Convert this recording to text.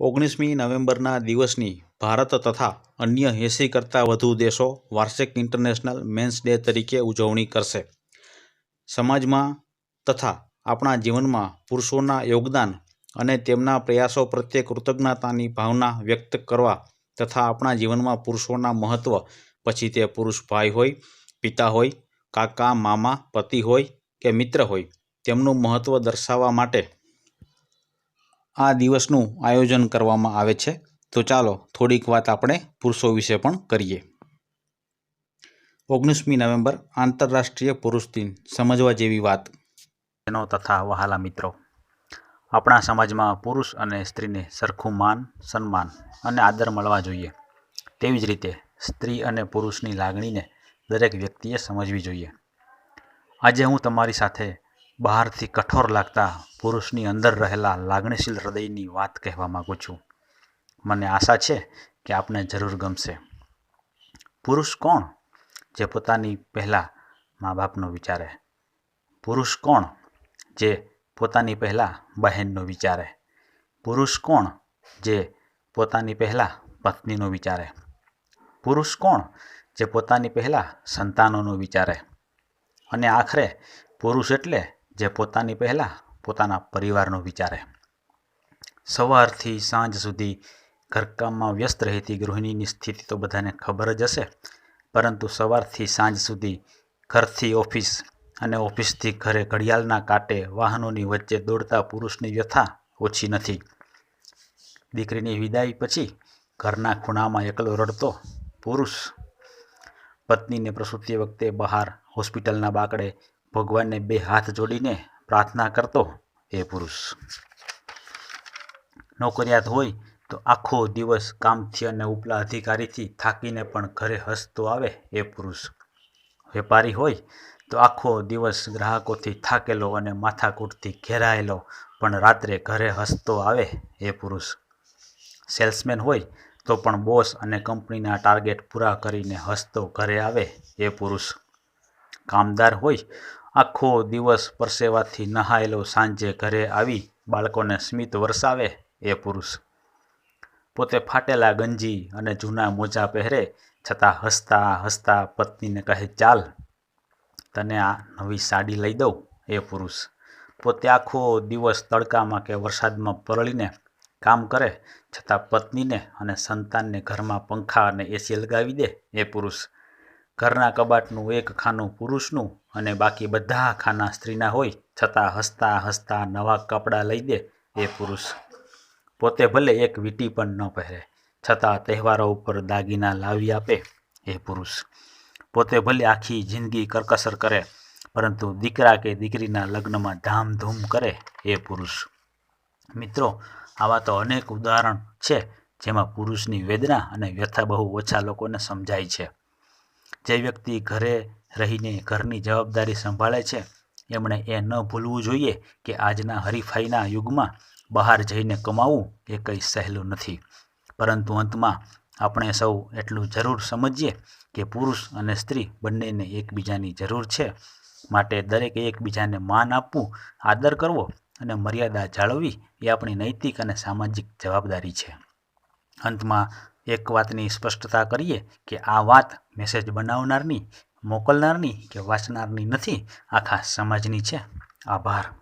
ઓગણીસમી નવેમ્બરના દિવસની ભારત તથા અન્ય એંસી કરતાં વધુ દેશો વાર્ષિક ઇન્ટરનેશનલ મેન્સ ડે તરીકે ઉજવણી કરશે. સમાજમાં તથા આપણા જીવનમાં પુરુષોના યોગદાન અને તેમના પ્રયાસો પ્રત્યે કૃતજ્ઞતાની ભાવના વ્યક્ત કરવા તથા આપણા જીવનમાં પુરુષોના મહત્ત્વ પછી તે પુરુષ ભાઈ હોય, પિતા હોય, કાકા, મામા, પતિ હોય કે મિત્ર હોય, તેમનું મહત્ત્વ દર્શાવવા માટે આ દિવસનું આયોજન કરવામાં આવે છે. તો ચાલો, થોડીક વાત આપણે પુરુષો વિશે પણ કરીએ. ઓગણીસમી નવેમ્બર, આંતરરાષ્ટ્રીય પુરુષ દિન, સમજવા જેવી વાત. એનો તથા વહાલા મિત્રો, આપણા સમાજમાં પુરુષ અને સ્ત્રીને સરખું માન, સન્માન અને આદર મળવા જોઈએ. તેવી જ રીતે સ્ત્રી અને પુરુષની લાગણીને દરેક વ્યક્તિએ સમજવી જોઈએ. આજે હું તમારી સાથે બહારથી કઠોર લાગતા પુરુષની અંદર રહેલા લાગણીશીલ હૃદયની વાત કહેવા માગું છું. મને આશા છે કે આપને જરૂર ગમશે. પુરુષ કોણ? જે પોતાની પહેલાં મા બાપનો વિચારે. પુરુષ કોણ? જે પોતાની પહેલાં બહેનનો વિચારે. પુરુષ કોણ? જે પોતાની પહેલાં પત્નીનો વિચારે. પુરુષ કોણ? જે પોતાની પહેલાં સંતાનોનો વિચારે. અને આખરે પુરુષ એટલે જે પોતાની પહેલાં, પોતાના પરિવારનો વિચારે સવારથી સાંજ સુધી ઘરકામમાં વ્યસ્ત રહેતી ગૃહિણીની સ્થિતિ તો બધાને ખબર જ હશે. પરંતુ સવારથી સાંજ સુધી ઘરથી ઓફિસ અને ઓફિસથી ઘરે ઘડિયાળના કાંટે વાહનોની વચ્ચે દોડતા પુરુષની વ્યથા ઓછી નથી. દીકરીની વિદાય પછી ઘરના ખૂણામાં એકલો રડતો પુરુષ પત્નીને પ્રસૂતિ વખતે બહાર હોસ્પિટલના બાકડે ભગવાનને બે હાથ જોડીને પ્રાર્થના કરતો એ પુરુષ. નોકરિયાત હોય તો આખો દિવસ કામથી અને ઉપલા અધિકારીથી થાકીને પણ ઘરે હસતો આવે એ પુરુષ. વેપારી હોય તો આખો દિવસ ગ્રાહકોથી થાકેલો અને માથાકૂટથી ઘેરાયેલો પણ રાત્રે ઘરે હસતો આવે એ પુરુષ. સેલ્સમેન હોય તો પણ બોસ અને કંપનીના ટાર્ગેટ પૂરા કરીને હસતો ઘરે આવે એ પુરુષ. કામદાર હોય આખો દિવસ પરસેવાથી નહાયેલો સાંજે ઘરે આવી બાળકોને સ્મિત વરસાવે એ પુરુષ. પોતે ફાટેલા ગંજી અને જૂના મોજા પહેરે, છતાં હસતા હસતા પત્નીને કહે, ચાલ, તને આ નવી સાડી લઈ દઉં. એ પુરુષ પોતે આખો દિવસ તડકામાં કે વરસાદમાં પરળીને કામ કરે, છતાં પત્નીને અને સંતાનને ઘરમાં પંખા અને એસી લગાવી દે એ પુરુષ. ઘરના કબાટનું એક ખાનું પુરુષનું અને બાકી બધા ખાના સ્ત્રીના હોય, છતાં હસતા હસતા નવા કપડાં લઈ દે એ પુરુષ. પોતે ભલે એક વીટી પણ ન પહેરે, છતાં તહેવારો ઉપર દાગીના લાવી આપે એ પુરુષ. પોતે ભલે આખી જિંદગી કરકસર કરે, પરંતુ દીકરા કે દીકરીના લગ્નમાં ધામધૂમ કરે એ પુરુષ. મિત્રો, આવા તો અનેક ઉદાહરણ છે, જેમાં પુરુષની વેદના અને વ્યથા બહુ ઓછા લોકોને સમજાય છે. જે વ્યક્તિ ઘરે રહીને ઘરની જવાબદારી સંભાળે છે. એમણે એ ન ભૂલવું જોઈએ કે આજના હરીફાઈના યુગમાં બહાર જઈને કમાવું એ કંઈ સહેલું નથી. પરંતુ અંતમાં આપણે સૌ એટલું જરૂર સમજીએ કે પુરુષ અને સ્ત્રી બંનેને એકબીજાની જરૂર છે. માટે દરેકે એકબીજાને માન આપવું, આદર કરવો અને મર્યાદા જાળવવી એ આપણી નૈતિક અને સામાજિક જવાબદારી છે. અંતમાં એક વાતની સ્પષ્ટતા કરીએ કે આ વાત મેસેજ બનાવનારની મોકલનારની કે વાંચનારની નથી. આખા સમાજની છે. આભાર.